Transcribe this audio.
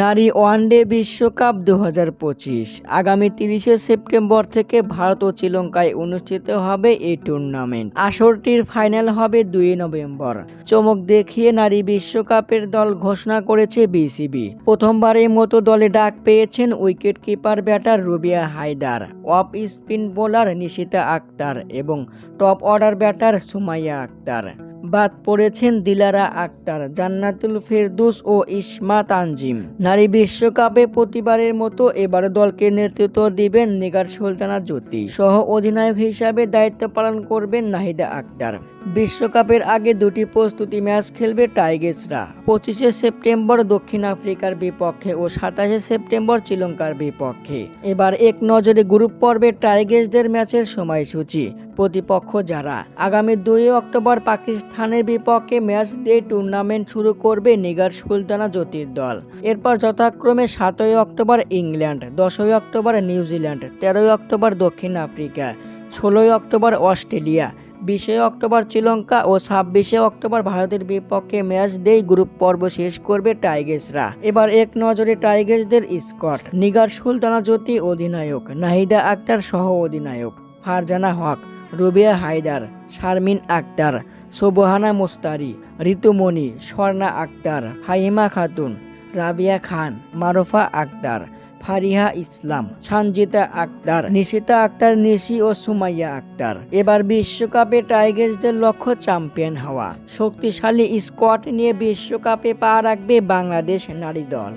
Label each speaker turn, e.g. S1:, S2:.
S1: নারী ওয়ানডে বিশ্বকাপ দু হাজার পঁচিশ। আগামী তিরিশে সেপ্টেম্বর থেকে ভারত ও শ্রীলঙ্কায় অনুষ্ঠিত হবে এই টুর্নামেন্ট। আসরটির ফাইনাল হবে দুই নভেম্বর। চমক দেখিয়ে নারী বিশ্বকাপের দল ঘোষণা করেছে বিসিবি। প্রথমবারের মতো দলে ডাক পেয়েছেন wicket keeper batter Rubya Haider, off spin bowler Nishita Akter এবং top order batter Sumaiya Akter. বাদ পড়েছেন দিলারা আক্তার, জান্নাতুল ফেরদুস ও ইসমা তানজিম। নারী বিশ্বকাপে প্রতিবারের মতো এবার দলকে নেতৃত্ব দিবেন নিগার সুলতানা জ্যোতি। সহ অধিনায়ক হিসাবে দায়িত্ব পালন করবেন নাহিদা আক্তার। বিশ্বকাপের আগে দুটি প্রস্তুতি ম্যাচ খেলবে টাইগার্সরা। পঁচিশে সেপ্টেম্বর দক্ষিণ আফ্রিকার বিপক্ষে ও সাতাশে সেপ্টেম্বর শ্রীলঙ্কার বিপক্ষে। এবার এক নজরে গ্রুপ পর্বে টাইগার্সদের ম্যাচের সময়সূচি। প্রতিপক্ষ যারা। আগামী দুই অক্টোবর পাকিস্তানের বিপক্ষে ম্যাচ দিয়ে টুর্নামেন্ট শুরু করবে নিগার সুলতানা জ্যোতির দল। এরপর যথাক্রমে সাতই অক্টোবর ইংল্যান্ড, দশই অক্টোবর নিউজিল্যান্ড, তেরোই অক্টোবর দক্ষিণ আফ্রিকা, ষোলোই অক্টোবর অস্ট্রেলিয়া, বিশে অক্টোবর শ্রীলঙ্কা ও ছাব্বিশে অক্টোবর ভারতের বিপক্ষে ম্যাচ দিয়ে গ্রুপ পর্ব শেষ করবে টাইগার্সরা। এবার এক নজরে টাইগার্সদের স্কট, নিগার সুলতানা জ্যোতি অধিনায়ক, নাহিদা আক্তার সহ অধিনায়ক ফারজানা হক। রুবিয়া হায়দার, শারমিন আক্তার, সোবহানা মোস্তারি, ঋতুমণি, স্বর্ণা আক্তার, হাইমা খাতুন, রাবিয়া খান, মারুফা আক্তার, ফারিহা ইসলাম সঞ্জিতা আক্তার, নিশিতা আক্তার, নিশি ও সুমাইয়া আক্তার। এবার বিশ্বকাপে টাইগার্সদের লক্ষ্য চ্যাম্পিয়ন হওয়া। শক্তিশালী স্কোয়াড নিয়ে বিশ্বকাপে পা রাখবে বাংলাদেশ নারী দল।